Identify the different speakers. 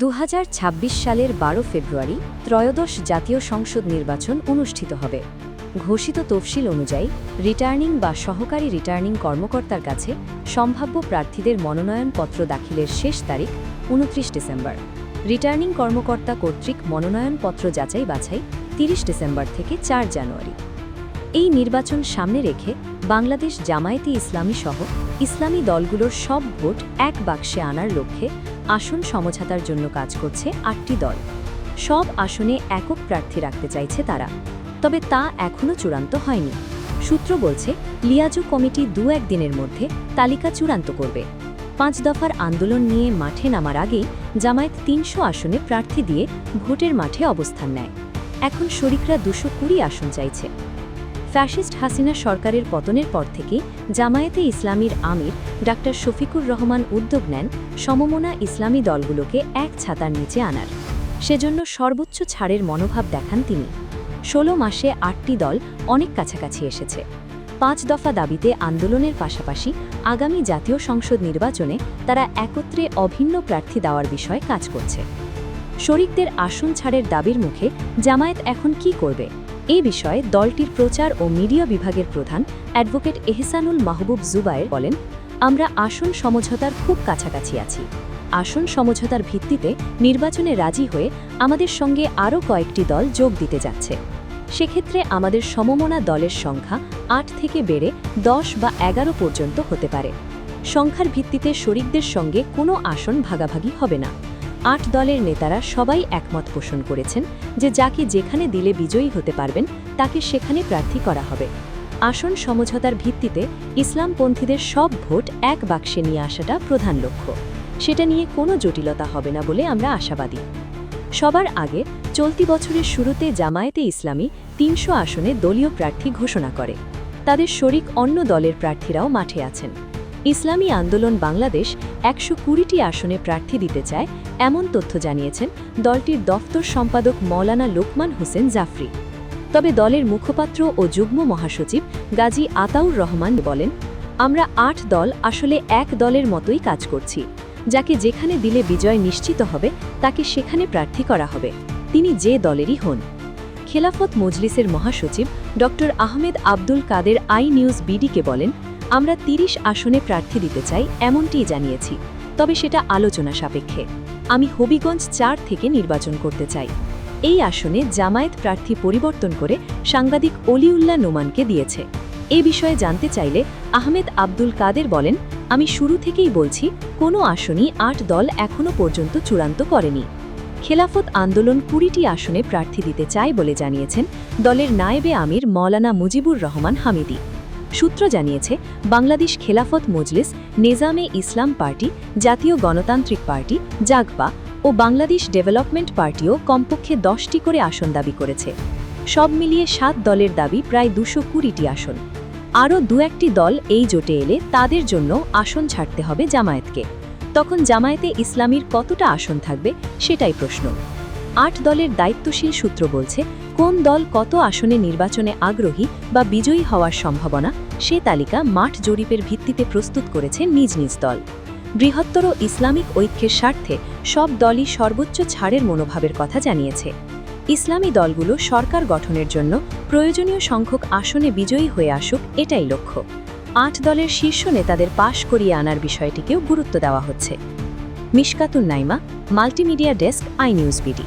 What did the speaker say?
Speaker 1: দু হাজার ছাব্বিশ সালের বারো ফেব্রুয়ারি ত্রয়োদশ জাতীয় সংসদ নির্বাচন অনুষ্ঠিত হবে। ঘোষিত তফসিল অনুযায়ী, রিটার্নিং বা সহকারী রিটার্নিং কর্মকর্তার কাছে সম্ভাব্য প্রার্থীদের মনোনয়নপত্র দাখিলের শেষ তারিখ উনত্রিশ ডিসেম্বর। রিটার্নিং কর্মকর্তা কর্তৃক মনোনয়নপত্র যাচাই বাছাই তিরিশ ডিসেম্বর থেকে চার জানুয়ারি। এই নির্বাচন সামনে রেখে বাংলাদেশ জামায়াতে ইসলামী সহ ইসলামী দলগুলোর সব ভোট এক বাক্সে আনার লক্ষ্যে আসন সমঝোতার জন্য কাজ করছে আটটি দল। সব আসনে একক প্রার্থী রাখতে চাইছে তারা। তবে তা এখনও চূড়ান্ত হয়নি। সূত্র বলছে, লিয়াজু কমিটি দু একদিনের মধ্যে তালিকা চূড়ান্ত করবে। পাঁচ দফার আন্দোলন নিয়ে মাঠে নামার আগেই জামায়াত তিনশো আসনে প্রার্থী দিয়ে ভোটের মাঠে অবস্থান নেয়। এখন শরিকরা দুশো কুড়ি আসন চাইছে। ফ্যাসিস্ট হাসিনা সরকারের পতনের পর থেকে জামায়াতে ইসলামীর আমির ডাক্তার শফিকুর রহমান উদ্যোগ নেন সমমনা ইসলামী দলগুলোকে এক ছাতার নিচে আনার। সেজন্য সর্বোচ্চ ছাড়ের মনোভাব দেখান তিনি। ষোলো মাসে আটটি দল অনেক কাছাকাছি এসেছে। পাঁচ দফা দাবিতে আন্দোলনের পাশাপাশি আগামী জাতীয় সংসদ নির্বাচনে তারা একত্রে অভিন্ন প্রার্থী দেওয়ার বিষয়ে কাজ করছে। শরিকদের আসন ছাড়ের দাবির মুখে জামায়াত এখন কি করবে? এ বিষয়ে দলটির প্রচার ও মিডিয়া বিভাগের প্রধান অ্যাডভোকেট এহসানুল মাহবুব জুবায়ের বলেন, আমরা আসন সমঝোতার খুব কাছাকাছি আছি। আসন সমঝোতার ভিত্তিতে নির্বাচনে রাজি হয়ে আমাদের সঙ্গে আরও কয়েকটি দল যোগ দিতে যাচ্ছে। সেক্ষেত্রে আমাদের সমমনা দলের সংখ্যা আট থেকে বেড়ে দশ বা এগারো পর্যন্ত হতে পারে। সংখ্যার ভিত্তিতে শরিকদের সঙ্গে কোনো আসন ভাগাভাগি হবে না। আট দলের নেতারা সবাই একমত পোষণ করেছেন যে যাকে যেখানে দিলে বিজয়ী হতে পারবেন, তাকে সেখানে প্রার্থী করা হবে। আসন সমঝোতার ভিত্তিতে ইসলামপন্থীদের সব ভোট এক বাক্সে নিয়ে আসাটা প্রধান লক্ষ্য। সেটা নিয়ে কোনো জটিলতা হবে না বলে আমরা আশাবাদী। সবার আগে চলতি বছরের শুরুতে জামায়াতে ইসলামী তিনশো আসনে দলীয় প্রার্থী ঘোষণা করে। তাদের শরিক অন্য দলের প্রার্থীরাও মাঠে আছেন। ইসলামী আন্দোলন বাংলাদেশ একশো কুড়িটি আসনে প্রার্থী দিতে চায়, এমন তথ্য জানিয়েছেন দলটির দফতর সম্পাদক মৌলানা লোকমান হোসেন জাফরি। তবে দলের মুখপাত্র ও যুগ্ম মহাসচিব গাজী আতাউর রহমান বলেন, আমরা আট দল আসলে এক দলের মতোই কাজ করছি। যাকে যেখানে দিলে বিজয় নিশ্চিত হবে, তাকে সেখানে প্রার্থী করা হবে। তিনি যে দলেরই হন। খেলাফত মজলিসের মহাসচিব ড আহমেদ আব্দুল কাদের আই নিউজ বিডিকে বলেন আমরা তিরিশ আসনে প্রার্থী দিতে চাই, এমনটিই জানিয়েছি। তবে সেটা আলোচনা সাপেক্ষে। আমি হবিগঞ্জ চার থেকে নির্বাচন করতে চাই। এই আসনে জামায়াত প্রার্থী পরিবর্তন করে সাংবাদিক অলিউল্লাহ নোমানকে দিয়েছে। এ বিষয়ে জানতে চাইলে আহমেদ আব্দুল কাদের বলেন, আমি শুরু থেকেই বলছি, কোনো আসনই আট দল এখনও পর্যন্ত চূড়ান্ত করেনি। খেলাফত আন্দোলন কুড়িটি আসনে প্রার্থী দিতে চায় বলে জানিয়েছেন দলের নায়েবে আমির মৌলানা মুজিবুর রহমান হামিদি। সূত্র জানিয়েছে, বাংলাদেশ খেলাফত মজলিস, নেজামে ইসলাম পার্টি, জাতীয় গণতান্ত্রিক পার্টি, জাগপা ও বাংলাদেশ ডেভেলপমেন্ট পার্টিও কমপক্ষে দশটি করে আসন দাবি করেছে। সব মিলিয়ে সাত দলের দাবি প্রায় দুশো কুড়িটি আসন। আরও দু একটি দল এই জোটে এলে তাদের জন্য আসন ছাড়তে হবে জামায়াতকে। তখন জামায়াতে ইসলামীর কতটা আসন থাকবে সেটাই প্রশ্ন। আট দলের দায়িত্বশীল সূত্র বলছে কোন দল কত আসনে নির্বাচনে আগ্রহী বা বিজয়ী হওয়ার সম্ভাবনা, সে তালিকা মাঠ জরিপের ভিত্তিতে প্রস্তুত করেছে নিজ নিজ দল। বৃহত্তর ইসলামিক ঐক্যের স্বার্থে সব দলই সর্বোচ্চ ছাড়ের মনোভাবের কথা জানিয়েছে। ইসলামী দলগুলো সরকার গঠনের জন্য প্রয়োজনীয় সংখ্যক আসনে বিজয়ী হয়ে আসুক এটাই লক্ষ্য। আট দলের শীর্ষ নেতাদের পাশ করিয়ে আনার বিষয়টিকেও গুরুত্ব দেওয়া হচ্ছে। Mishkatun Naima, multimedia desk I news BD.